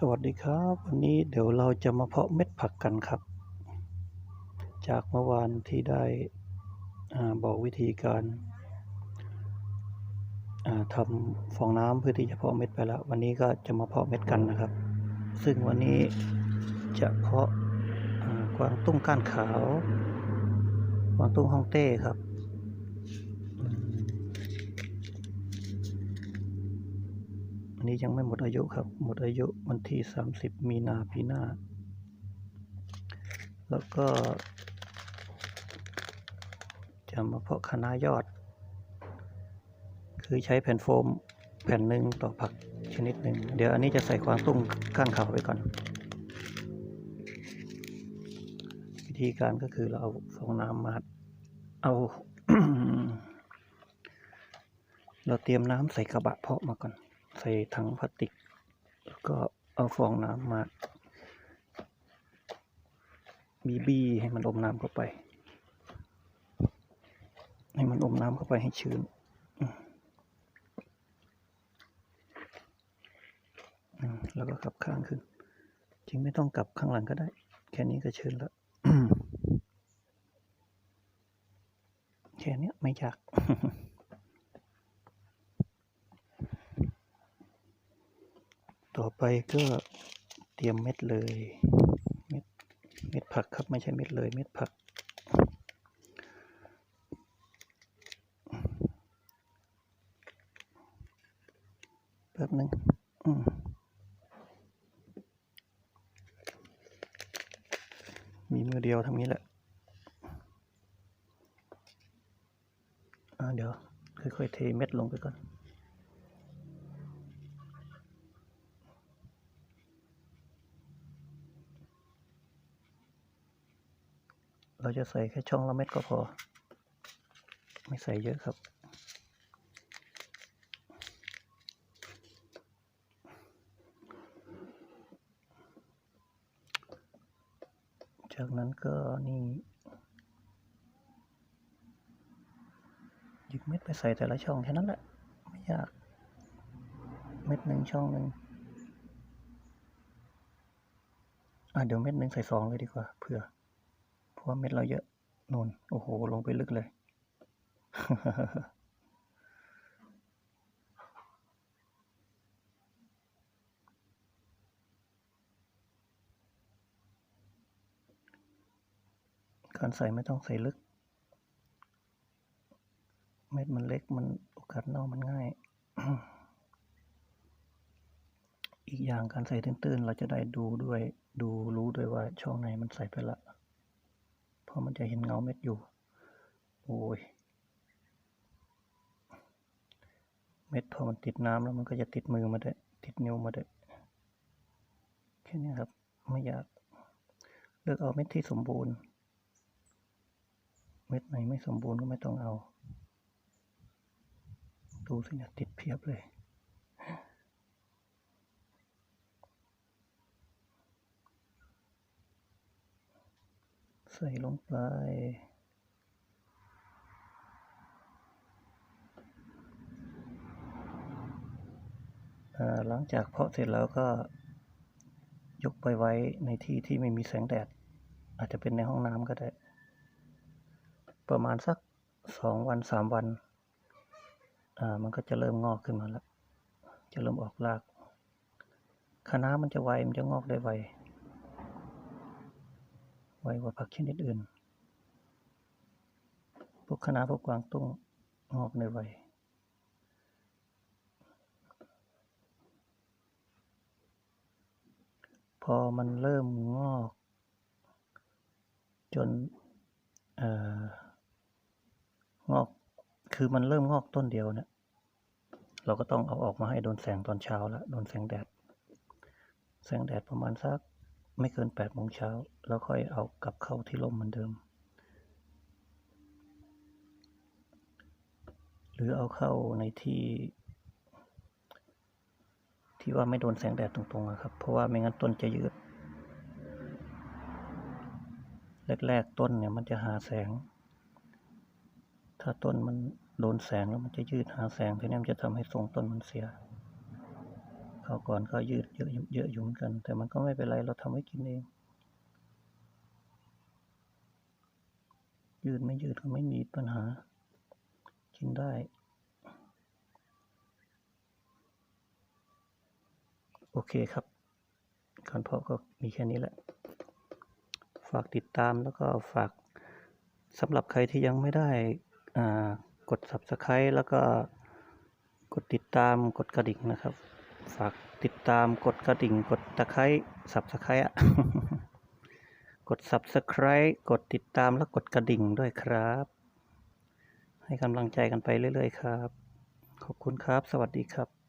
สวัสดีครับ วันนี้เดี๋ยวเราจะมาเพาะเม็ดผักกันครับ จากเมื่อวานที่ได้บอกวิธีการาทำฟองน้ำเพื่อที่จะเพาะเม็ดไปแล้ว วันนี้ก็จะมาเพาะเม็ดกันนะครับ ซึ่งวันนี้จะเพาะกวางตุ้งก้านขาว กวางตุ้งฮ่องเต้ครับอืมอั นนี้ยังไม่หมดอายุครับ หมดอายุวันที่ 30 มีนาปีหน้า แล้วก็ จะมาเพาะคณะยอด คือใช้แผ่นโฟมแผ่นหนึ่งต่อผักชนิดหนึ่ง เดี๋ยวอันนี้จะใส่กวางตุ้งก้านขาไว้ก่อน วิธีการก็คือเราเอาฟองน้ำมาเอาเราเตรียมน้ำใส่กระบะเพาะมาก่อน ใส่ถังพลาสติก แล้วก็เอาฟองน้ำมา บีบีให้มันอมน้ำเข้าไป ให้มันอมน้ำเข้าไปให้ชื้นแล้วก็กลับข้างขึ้น จริงไม่ต้องกลับข้างหลังก็ได้ แค่นี้ก็ชื้นแล้วแค่นี้ไม่ยาก ต่อไปก็เตรียมเม็ดเลย เม็ดเม็ดผักครับไม่ใช่เม็ดเลย เม็ดผัก แป๊บหนึ่งอืมมีมือเดียวทำนี้แหละอ่าเดี๋ยวค่อยๆเทเม็ดลงไปก่อน เราจะใส่แค่ช่องละเม็ดก็พอ ไม่ใส่เยอะครับ จากนั้นก็นี่หยิบเม็ดไปใส่แต่ละช่องแค่นั้นแหละ ไม่ยาก เม็ดหนึ่งช่องหนึ่งอะเดี๋ยวเม็ดหนึ่งใส่สองเลยดีกว่าเผื่อ ราะว่าเม็ดเราเยอะนูนโอ้โห ลงไปลึกเลย การใส่ไม่ต้องใส่ลึก เม็ดมันเล็กมันโอกาสเน่ามันง่าย อีกอย่างการใส่ตื้นๆ เราจะได้ดูด้วย ดูรู้ด้วยว่าช่องไหนมันใส่ไปละ ราะมันจะเห็นเงาเม็ดอยู่ โอ้ย เม็ดพอมันติดน้ำแล้วมันก็จะติดมือมาได้วยติดนิ้วมาได้วยแค่นี้ครับ ไม่ยาก เลือกเอาเม็ดที่สมบูรณ์ เม็ดไหนไม่สมบูรณ์ก็ไม่ต้องเอา ดูสิเนี่ยติดเพียบเลย ใส่ลงไป หลังจากเพาะเสร็จแล้วก็ยกไปไว้ในที่ที่ไม่มีแสงแดด อาจจะเป็นในห้องน้ำก็ได้ ประมาณสักสองวันสามวัน มันก็จะเริ่มงอกขึ้นมาแล้ว จะเริ่มออกรากคะน้ามันจะไว มันจะงอกได้ไว ไวกว่าผักชนิดอื่น พวกคะน้าพวกกวางตุ้งงอกได้ไวพอมันเริ่มงอก จนเอ่องอก คือมันเริ่มงอกต้นเดียวเนี่ย เราก็ต้องเอาออกมาให้โดนแสงตอนเช้าล้วโดนแสงแดด แสงแดดประมาณสัก ไม่เกินแปดโมงเช้า แล้วค่อยเอากลับเข้าที่ร่มเหมือนเดิม หรือเอาเข้าในที่ ที่ว่าไม่โดนแสงแดดตรงๆอะครับ เพราะว่าไม่งั้นต้นจะยืด แรกๆต้นเนี่ยมันจะหาแสง ถ้าต้นมันโดนแสงแล้วมันจะยืดหาแสงทีนี้มันจะทำให้ทรงต้นมันเสีย เขาราวก่อนก็ยืดเยอะเยอะอยู่เหมือนกัน แต่มันก็ไม่เป็นไรเราทำไว้กินเอง ยืดไม่ยืดก็ไม่มีปัญหา กินได้โอเคครับการเพาะก็มีแค่นี้แหละ ฝากติดตามแล้วก็ฝากสำหรับใครที่ยังไม่ได้กด subscribe แล้วก็กดติดตามกดกระดิ่งนะครับ ฝากติดตามกดกระดิ่งกดตะไคร้ subscribe อะกด subscribe กดติดตามและกดกระดิ่งด้วยครับ ให้กำลังใจกันไปเรื่อย ๆ ครับ ขอบคุณครับ สวัสดีครับ